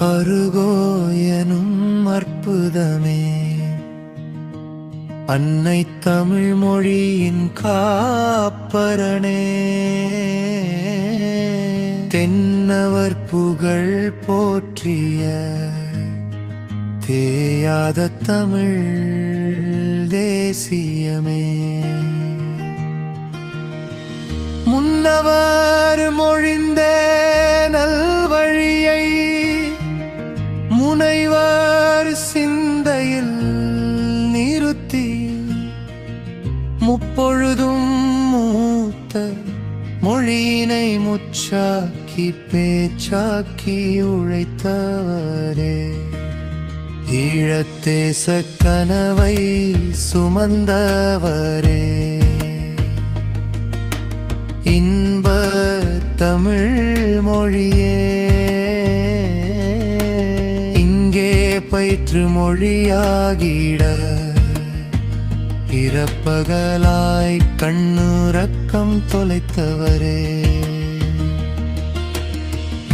அருகோ எனும் அற்புதமே. அன்னை தமிழ் மொழியின் காப்பரனே தென்னவர் புகழ் போற்றிய தேயாத தமிழ் தேசியமே. முன்னவர் மொழிந்த முனைவர் சிந்தையில் நிறுத்தி முப்பொழுதும் மூத்த மொழியினை முச்சாக்கி பேச்சாக்கி உழைத்தவரே. ஈழத்தேச கனவை சுமந்தவரே. இன்ப தமிழ் மொழியே வயிற்று மொழியாகிட இறப்பகலாய் கண்ணுறக்கம் தொலைத்தவரே.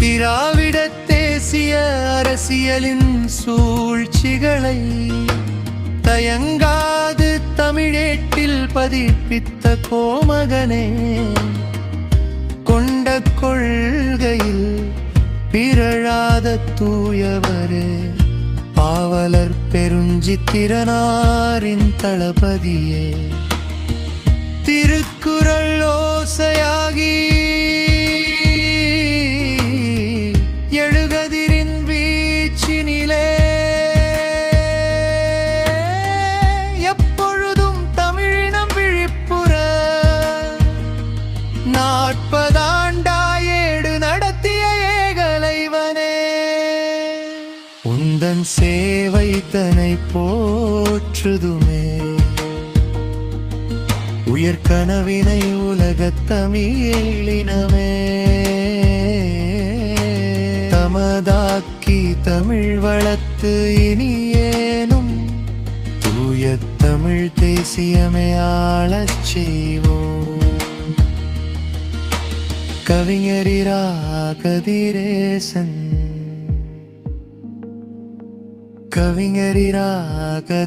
திராவிட தேசிய அரசியலின் சூழ்ச்சிகளை தயங்காது தமிழேட்டில் பதிப்பித்த கோமகனே. கொண்ட கொள்கையில் பிறழாத தூயவரே. காவலர் பெருஞ்சித்திரனாரின் தளபதியே. திருக்குறள் ஓசையாகி எழுகதிரின் வீச்சினிலே. எப்பொழுதும் தமிழினம் விழிப்புற நாற்பதாண்டாயேடு உந்தன் சேவை தனை போற்றுதுமே. உயர்கனவினை உலகத் தமிழினமே. தமதாக்கி தமிழ் வளர்த்து இனியேனும் தூய தமிழ் தேசியமே ஆளச் செய்வோம். கவிஞரிரா கதிரேசன் கவிஞரிராக